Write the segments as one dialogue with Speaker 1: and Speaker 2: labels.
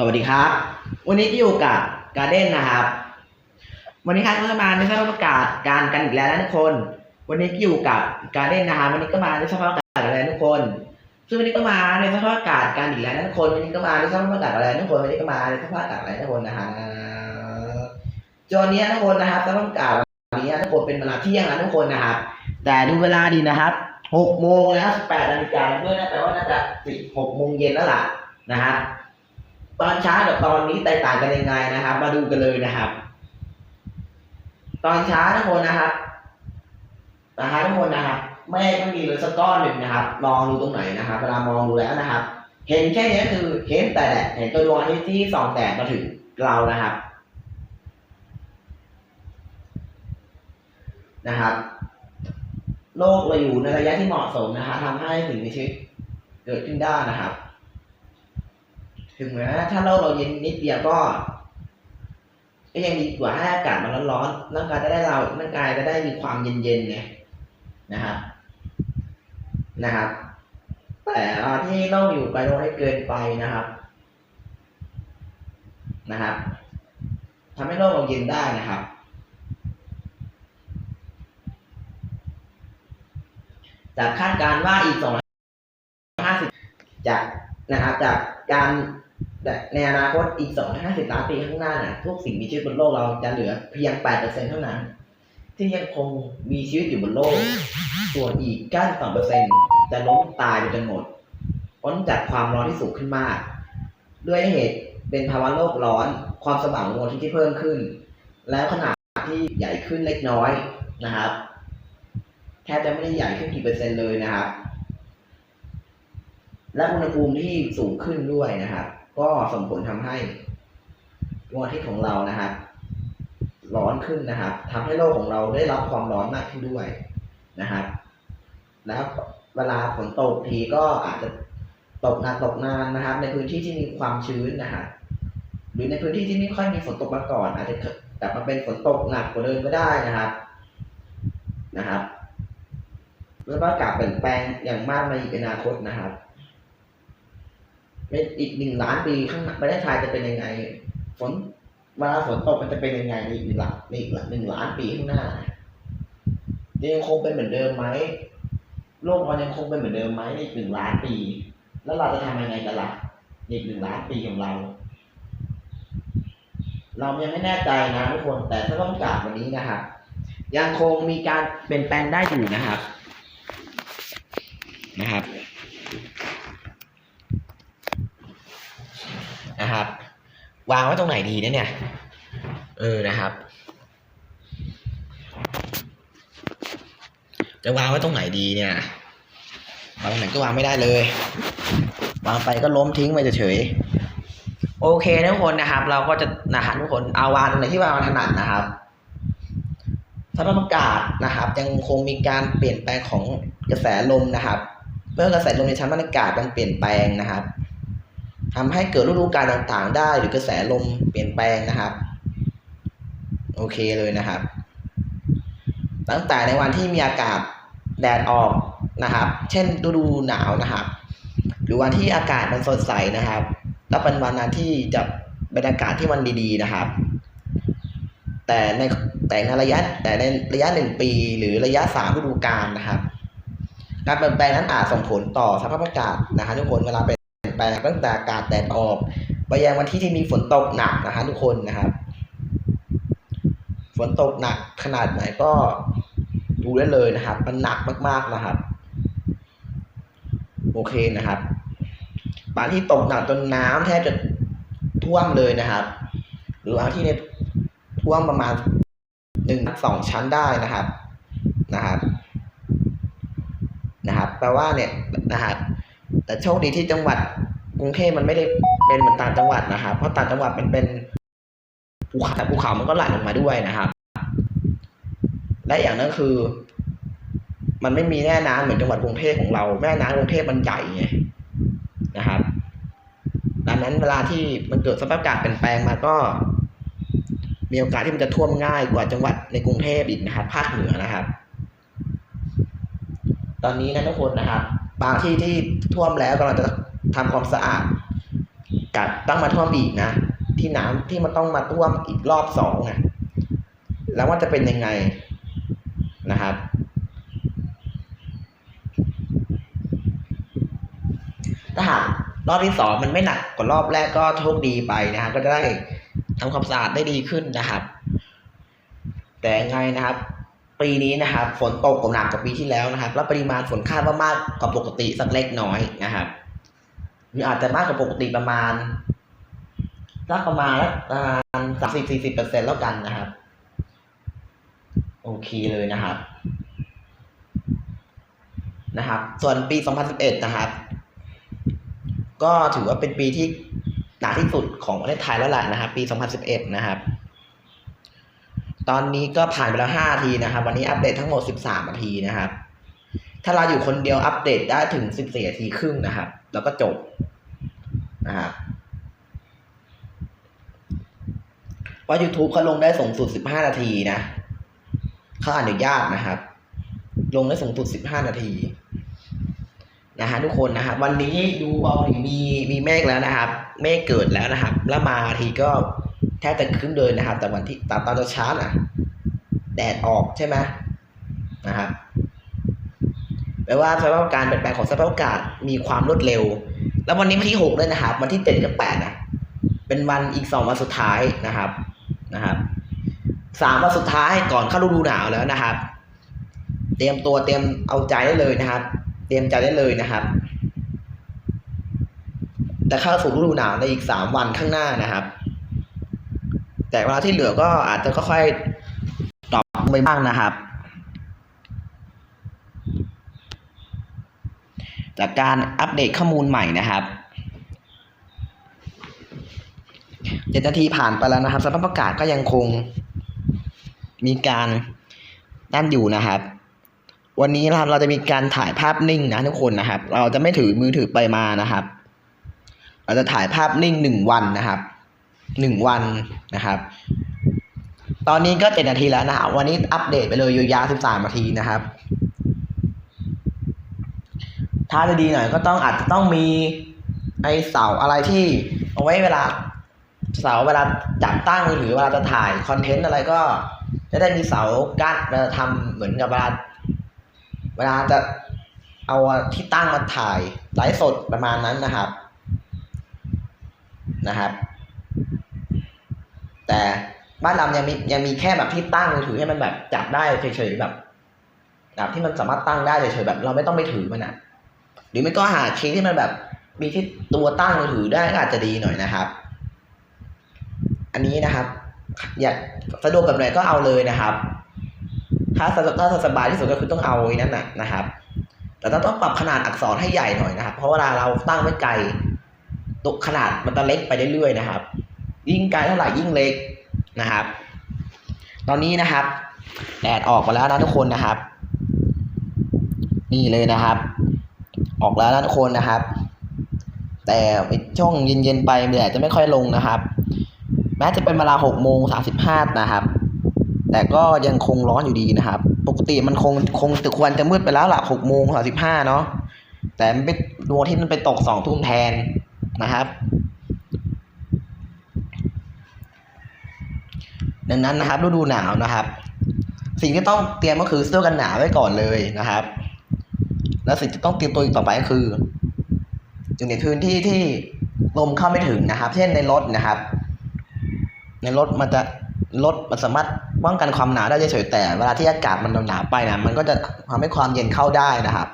Speaker 1: สวัสดีครับ วันนี้ก็อยู่กับการ์เด้นนะครับ วันนี้ครับก็จะมาในสภาพอากาศการกันอีกแล้วนะทุกคน วันนี้ก็อยู่กับการ์เด้นนะครับวันนี้ก็มาในสภาพอากาศอะไรทุกคน ซึ่งวันนี้ก็มาในสภาพอากาศการอีกแล้วนะทุกคนวันนี้ก็มาในสภาพอากาศอะไรทุกคนวันนี้ก็มาในสภาพอากาศอะไรทุกคนนะฮะจนนี้ทุกคนนะครับสภาพอากาศวันนี้ทุกคนเป็นเวลาเที่ยงแล้วทุกคนนะครับ แต่ดูเวลาดีนะครับหกโมงแล้วสิบแปดนาฬิกาด้วยนะแปลว่าน่าจะสิบหกโมงเย็นแล้วล่ะนะฮะ ตอนเช้ากับตอนนี้แตกต่างกันยังไงนะครับ มาดูกันเลยนะครับ ตอนเช้าทุกคนนะครับนะครับทุกคนนะครับเมฆไม่มีเลยสักก้อนหนึ่งนะครับ มองดูตรงไหนนะครับ เวลามองดูแล้วนะครับ เห็นแค่นี้คือเห็นแต่แดดเห็นตัวดวงอาทิตย์ที่ส่องแดดมาถึงเรานะครับ นะครับ โลกเราอยู่ในระยะที่เหมาะสมนะฮะทำให้สิ่งมีชีวิตเกิดขึ้นได้นะครับ ถึงแม้ถ้าโลกเราเย็นนิดเดียวก็ก็ยังดีกว่าให้อากาศมันร้อนๆร่างกายจะได้เราร่างกายจะได้มีความเย็นๆไงนะครับนะครับ แต่ที่โลกอยู่ไปโลกให้เกินไปนะครับ นะครับทำให้โลกเราเย็นได้นะครับ จากคาดการณ์ว่าอีกสองห้าสิบจากนะครับจากการ ในอนาคตอีกสองห้าสิบล้านปีข้างหน้าเนี่ยทุกสิ่งมีชีวิตบนโลกเราจะเหลือเพียงแปดเปอร์เซ็นเท่านั้น ที่ยังคงมีชีวิตอยู่บนโลก ส่วนอีกเก้าสิบเปอร์เซ็นจะล้มตายไปจนหมดพ้นจากความร้อนที่สูงขึ้นมาก ด้วยเหตุเป็นภาวะโลกร้อน ความสว่างของดวงอาทิตย์ที่เพิ่มขึ้น แล้วขนาดที่ใหญ่ขึ้นเล็กน้อยนะครับ แทบจะไม่ได้ใหญ่ขึ้นกี่เปอร์เซ็นต์เลยนะครับ และอุณหภูมิที่สูงขึ้นด้วยนะครับ ก็ส่งผลทำให้ดวงอาทิตย์ของเรานะครับ ร้อนขึ้นนะครับทำให้โลกของเราได้รับความร้อนมากขึ้นด้วยนะครับ แล้วเวลาฝนตกทีก็อาจจะตกหนักตกนานนะครับ ในพื้นที่ที่มีความชื้นนะครับหรือในพื้นที่ที่ไม่ค่อยมีฝนตกมาก่อน อาจจะกลับมาเป็นฝนตกหนักกว่าเดิมก็ได้นะครับนะครับแล้วก็อากาศเปลี่ยนแปลงอย่างมากในอนาคตนะครับ ในอีกหนึ่งล้านปีข้างหน้าประเทศไทยจะเป็นยังไง ฝนเวลาฝนตกมันจะเป็นยังไงในอีกหนึ่งล้านในอีกหนึ่งล้านปีข้างหน้ายังคงเป็นเหมือนเดิมไหมโลกมันยังคงเป็นเหมือนเดิมไหมในอีกหนึ่งล้านปี แล้วเราจะทำยังไงกันล่ะในอีกหนึ่งล้านปีของเรา เรายังไม่แน่ใจนะทุกคนแต่ถ้าต้องกาศวันนี้นะครับ ยังคงมีการเปลี่ยนแปลงได้อยู่นะครับ นะครับ นะครับ วางไว้ตรงไหนดีนะเนี่ย เออนะครับ จะวางไว้ตรงไหนดีเนี่ยวางตรงไหนก็วางไม่ได้เลย วางไปก็ล้มทิ้งไปเฉยโอเคทุกคนนะครับ เราก็จะนะฮะทุกคนเอาวางตรงไหนที่วางถนัดนะครับสภาพอากาศนะครับ ยังคงมีการเปลี่ยนแปลงของกระแสลมนะครับ เมื่อกระแสลมในชั้นบรรยากาศมันเปลี่ยนแปลงนะครับ ทำให้เกิดฤดูกาลต่างๆ ได้หรือกระแสลมเปลี่ยนแปลงนะครับ โอเคเลยนะครับ ตั้งแต่ในวันที่มีอากาศแดดออกนะครับ เช่นฤดูหนาวนะครับ หรือวันที่อากาศมันสดใสนะครับก็เป็นวันนั้นที่จะบรรยากาศที่มันดีๆนะครับ แต่ในแต่ในระยะแต่ในระยะหนึ่งปีหรือระยะสามฤดูกาลนะครับ การเปลี่ยนแปลงนั้นอาจส่งผลต่อสภาพอากาศนะครับทุกคนเวลาเปลี่ยน แปลงตั้งแต่อากาศแดดออก ไปยังวันที่ที่มีฝนตกหนักนะครับทุกคนนะครับฝนตกหนักขนาดไหนก็ดูได้เลยนะครับ มันหนักมากๆนะครับ โอเคนะครับบางที่ตกหนักจนน้ำแทบจะท่วมเลยนะครับ หรือบางที่เนี่ยท่วมประมาณหนึ่งสองชั้นได้นะครับนะครับนะครับแปลว่าเนี่ยนะครับแต่โชคดีที่จังหวัด กรุงเทพมันไม่ได้เป็นเหมือนต่างจังหวัดนะครับ เพราะต่างจังหวัดมันเป็นภูเขาแต่ภูเขามันก็ไหลลงมาด้วยนะครับ และอย่างนั้นคือ มันไม่มีแม่น้ำเหมือนจังหวัดกรุงเทพของเรา แม่น้ำกรุงเทพมันใหญ่ไงนะครับ ดังนั้นเวลาที่มันเกิดสภาพอากาศเปลี่ยนแปลงมาก็ มีโอกาสที่มันจะท่วมง่ายกว่าจังหวัดในกรุงเทพอีกนะครับภาคเหนือนะครับ ตอนนี้นะทุกคนนะครับ บางที่ที่ท่วมแล้วกำลังจะ ทำความสะอาดกัดต้องมาท่วมอีกนะ ที่น้ำที่มันต้องมาท่วมอีกรอบสองอะแล้วว่าจะเป็นยังไงนะครับ ถ้าหากรอบที่สองมันไม่หนักกว่ารอบแรกก็โชคดีไปนะฮะก็จะได้ทำความสะอาดได้ดีขึ้นนะครับ แต่ไงนะครับ ปีนี้นะครับ ฝนตกกว่าหนักกว่าปีที่แล้วนะครับ แล้วปริมาณฝนคาดว่ามากกว่าปกติสักเล็กน้อยนะครับ หรืออาจจะมากกว่าปกติประมาณสักประมาณประมาณสามสิบสี่สิบเปอร์เซ็นแล้วกันนะครับ โอเคเลยนะครับ นะครับ ส่วนปี 2011 นะครับ ก็ถือว่าเป็นปีที่หนักที่สุดของประเทศไทยแล้วแหละนะครับ ปี 2011 นะครับ ตอนนี้ก็ผ่านไปแล้ว5นาทีนะครับ วันนี้อัปเดตทั้งหมด 13นาทีนะครับ ถ้าเราอยู่คนเดียวอัปเดตได้ถึง14นาทีครึ่งนะครับ แล้วก็จบนะครับเพรา YouTube เขาลงได้สูงสุด15นาทีนะเขาอนุญาตนะครับ ลงได้สูงสุด15นาทีนะฮะทุกคนนะครับวันนี้ดูเอาดิมีมีเมฆแล้วนะครับ เมฆเกิดแล้วนะครับ แล้วมาทีก็แทบจะขึ้นเลยนะครับ แต่วันที่ตอนตอนเช้าน่ะแดดออกใช่ไหมนะครับ แปลว่าสภาพการเปลี่ยนแปลงของสภาพอากาศมีความรวดเร็ว แล้ววันนี้วันที่หกเลยนะครับ วันที่เจ็ดกับแปดนะ เป็นวันอีกสองวันสุดท้ายนะครับนะครับสามวันสุดท้ายก่อนเข้าฤดูหนาวแล้วนะครับ เตรียมตัวเตรียมเอาใจได้เลยนะครับ เตรียมใจได้เลยนะครับแต่เข้าสู่ฤดูหนาวในอีกสามวันข้างหน้านะครับ แต่เวลาที่เหลือก็อาจจะค่อยๆตอบไปบ้างนะครับ จากการอัปเดตข้อมูลใหม่นะครับเจ็ดนาทีผ่านไปแล้วนะครับสภาพอากาศก็ยังคง มีการด้านอยู่นะครับ วันนี้นะครับเราจะมีการถ่ายภาพนิ่งนะทุกคนนะครับ เราจะไม่ถือมือถือไปมานะครับ เราจะถ่ายภาพนิ่งหนึ่งวันนะครับหนึ่งวันนะครับ ตอนนี้ก็เจ็ดนาทีแล้วนะครับวันนี้อัปเดตไปเลยยาวๆสิบสามนาทีนะครับ ถ้าจะดีหน่อยก็ต้องอาจจะต้องมีไอเสาอะไรที่เอาไว้เวลาเสาเวลาจับตั้งมือถือเวลาจะถ่ายคอนเทนต์อะไรก็ จะได้มีเสากั้นเวลาทำเหมือนกับเวลาเวลาจะเอาที่ตั้งมาถ่ายไลฟ์สดประมาณนั้นนะครับนะครับ แต่บ้านเรายังมียังมีแค่แบบที่ตั้งมือถือให้มันแบบจับได้เฉยๆแบบแบบที่มันสามารถตั้งได้เฉยๆแบบ เราไม่ต้องไปถือมันอะ หรือไม่ก็หาเคสที่มันแบบมีที่ตัวตั้งมือถือได้ก็อาจจะดีหน่อยนะครับ อันนี้นะครับ อยากสะดวกแบบไหนก็เอาเลยนะครับ ถ้าสะถ้าสบายที่สุดก็คือต้องเอาไอ้นั่นนะนะครับ แต่ต้องปรับขนาดอักษรให้ใหญ่หน่อยนะครับ เพราะเวลาเราตั้งไว้ไกลตัวขนาดมันจะเล็กไปเรื่อยๆนะครับ ยิ่งไกลเท่าไหร่ยิ่งเล็กนะครับ ตอนนี้นะครับแดดออกมาแล้วนะทุกคนนะครับ นี่เลยนะครับ ออกแล้วนะทุกคนนะครับ แต่ช่วงเย็นๆไปแดดจะไม่ค่อยลงนะครับ แม้จะเป็นเวลาหกโมงสามสิบห้านะครับ แต่ก็ยังคงร้อนอยู่ดีนะครับ ปกติมันคงคงจะควรจะมืดไปแล้วล่ะหกโมงสามสิบห้าเนาะแต่มันไปดวงอาที่มันไปตกสองทุ่มแทนนะครับดังนั้นนะครับฤดูหนาวนะครับ สิ่งที่ต้องเตรียมก็คือเสื้อกันหนาวไว้ก่อนเลยนะครับ แล้วสิ่งที่ต้องเตรียมตัวอีกต่อไปก็คือ อยู่ในพื้นที่ที่ลมเข้าไม่ถึงนะครับ เช่นในรถนะครับ ในรถมันจะรถมันสามารถป้องกันความหนาวได้เฉยๆแต่เวลาที่อากาศมันหนาวไปนะมันก็จะทำให้ความเย็นเข้าได้นะครับ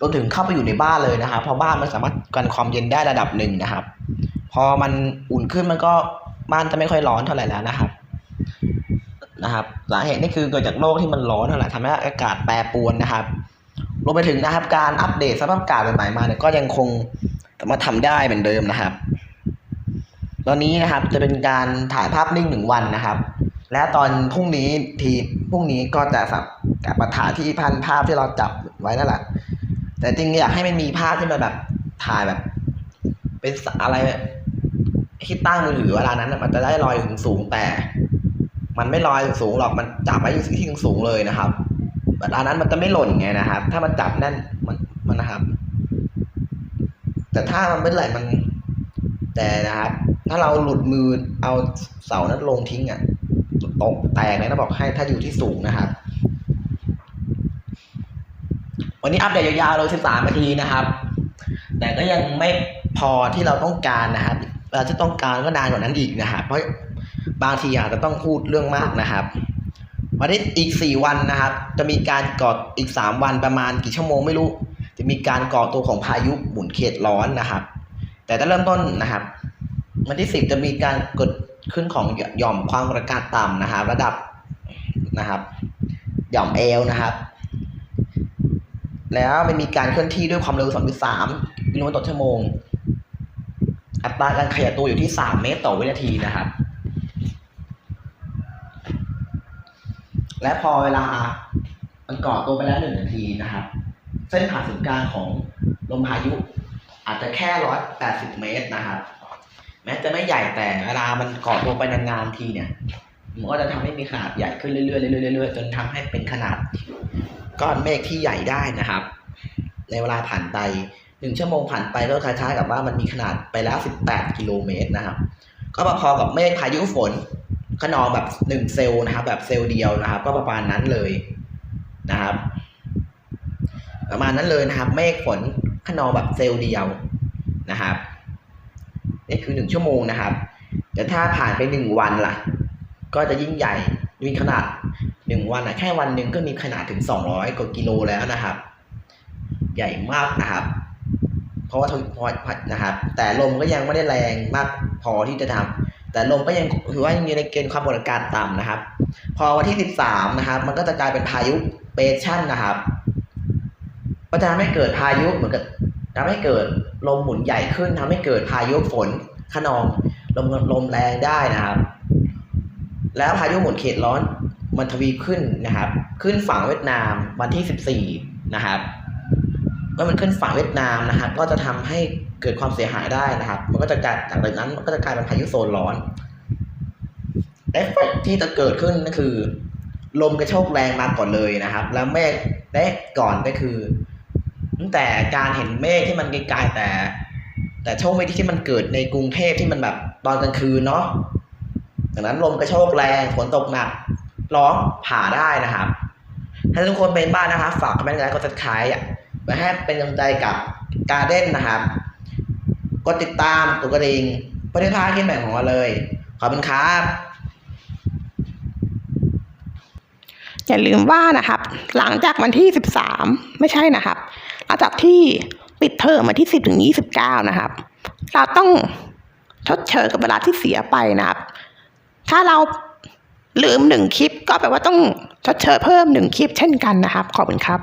Speaker 1: รวมถึงเข้าไปอยู่ในบ้านเลยนะครับ เพราะบ้านมันสามารถกันความเย็นได้ระดับหนึ่งนะครับ พอมันอุ่นขึ้นมันก็บ้านจะไม่ค่อยร้อนเท่าไหร่แล้วนะครับนะครับสาเหตุนี่คือเกิดจากโลกที่มันร้อนนั่นแหละทำให้อากาศแปรปรวนนะครับ รวมไปถึงนะครับการอัปเดตสภาพอากาศใหม่ๆมาเนี่ยก็ยังคงมารถทำได้เหมือนเดิมนะครับ ตอนนี้นะครับจะเป็นการถ่ายภาพนิ่งหนึ่งวันนะครับ และตอนพรุ่งนี้ทีพรุ่งนี้ก็จะสับกับมาถ่าที่พันภาพที่เราจับไว้นั่นแหละแต่จริงอยากให้มันมีภาพที่มันแบบถ่ายแบบ เป็นอะไรที่ตั้งมือถือเวลานั้นมันจะได้ลอยถึงสูงแต่ มันไม่ลอยถึงสูงหรอกมันจับไว้อยู่ที่สูงเลยนะครับ เวลานั้นมันจะไม่หล่นไงนะครับ ถ้ามันจับแน่นมันมันนะครับ แต่ถ้ามันไม่ไหลมัน แต่นะครับ ถ้าเราหลุดมือเอาเสานั้นลงทิ้งอะตกแตกเลยนะบอกให้ถ้าอยู่ที่สูงนะครับ วันนี้อัปเดตยาวๆเลย13นาทีนะครับ แต่ก็ยังไม่พอที่เราต้องการนะครับ เราจะต้องการก็นานกว่านั้นอีกนะครับ เพราะบางทีอาจจะต้องพูดเรื่องมากนะครับ วันนี้อีก 4 วันนะครับ จะมีการก่ออีก 3 วันประมาณกี่ชั่วโมงไม่รู้ จะมีการก่อตัวของพายุหมุนเขตร้อนนะครับ แต่ถ้าเริ่มต้นนะครับ วันที่ 10 จะมีการเกิดขึ้นของหย่อมความกดอากาศต่ำนะครับ ระดับนะครับ หย่อมเอลนะครับ แล้วมันมีการเคลื่อนที่ด้วยความเร็ว 2.3 กิโลเมตรต่อชั่วโมง อัตราการขยับตัวอยู่ที่ 3 เมตรต่อวินาทีนะครับ และพอเวลามันก่อตัวไปแล้วหนึ่งนาทีนะครับ เส้นผ่าศูนย์กลางของลมพายุ อาจจะแค่ร้อยแปดสิบเมตรนะครับ แม้จะไม่ใหญ่แต่เวลามันก่อตัวไปนานๆทีเนี่ยมันก็จะทำให้มีขนาดใหญ่ขึ้นเรื่อยๆเรื่อยๆเรื่อยๆจนทำให้เป็นขนาดก้อนเมฆที่ใหญ่ได้นะครับ ในเวลาผ่านไปหนึ่งชั่วโมงผ่านไปก็คล้ายๆกับว่ามันมีขนาดไปแล้ว 18 กิโลเมตรนะครับ ก็พอๆกับเมฆพายุฝน ขนอแบบหนึ่งเซลล์นะครับ แบบเซลล์เดียวนะครับ ก็ประมาณนั้นเลยนะครับ ประมาณนั้นเลยนะครับ เมฆฝนขนอแบบเซลล์เดียวนะครับนี่คือหนึ่งชั่วโมงนะครับแต่ถ้าผ่านไปหนึ่งวันล่ะ ก็จะยิ่งใหญ่มีขนาดหนึ่งวันนะแค่วันหนึ่งก็มีขนาดถึงสองร้อยกว่ากิโลแล้วนะครับ ใหญ่มากนะครับ เพราะว่าทวีพอนะครับ แต่ลมก็ยังไม่ได้แรงมากพอที่จะทำ แต่ลมก็ยังถือว่ายังอยู่ในเกณฑ์ความกดอากาศต่ำนะครับ พอวันที่สิบสามนะครับ มันก็จะกลายเป็นพายุเปชั่นนะครับ ก็จะทำให้เกิดพายุเหมือนกับทำให้เกิดลมหมุนใหญ่ขึ้นทำให้เกิดพายุฝนขนองลมลมแรงได้นะครับ แล้วพายุหมุนเขตร้อนมันทวีขึ้นนะครับ ขึ้นฝั่งเวียดนามวันที่ 14 นะครับเมื่อมันขึ้นฝั่งเวียดนามนะครับ ก็จะทำให้ เกิดความเสียหายได้นะครับ มันก็จะกลายจากนั้นมันก็จะกลายเป็นพายุโซนร้อนเอฟเฟกที่จะเกิดขึ้นก็คือ ลมกระโชกแรงมาก่อนเลยนะครับ แล้วเมฆได้ก่อนก็คือตั้งแต่การเห็นเมฆที่มันไกลๆแต่ แต่โชคไม่ดีที่มันเกิดในกรุงเทพที่มันแบบตอนกลางคืนเนาะดังนั้นลมกระโชกแรงฝนตกหนักร้องผ่าได้นะครับ ถ้าทุกคนเป็นบ้านนะครับ ฝากคอมเมนต์ไลค์กดซับสไครต์ไว้ให้เป็นกำลังใจกับการเด้นนะครับ กดติดตามกดกระดิ่งเพื่อได้พลาดคลิปใหม่ของเราเลย ขอบคุณครับ
Speaker 2: อย่าลืมว่านะครับ หลังจากวันที่ 13 ไม่ใช่นะครับหลังจากที่ปิดเทอมวันที่ 10ถึง29 นะครับ เราต้องชดเชยกับเวลาที่เสียไปนะครับ ถ้าเราลืมหนึ่งคลิปก็แปลว่าต้องชดเชยเพิ่มหนึ่งคลิปเช่นกันนะครับ ขอบคุณครับ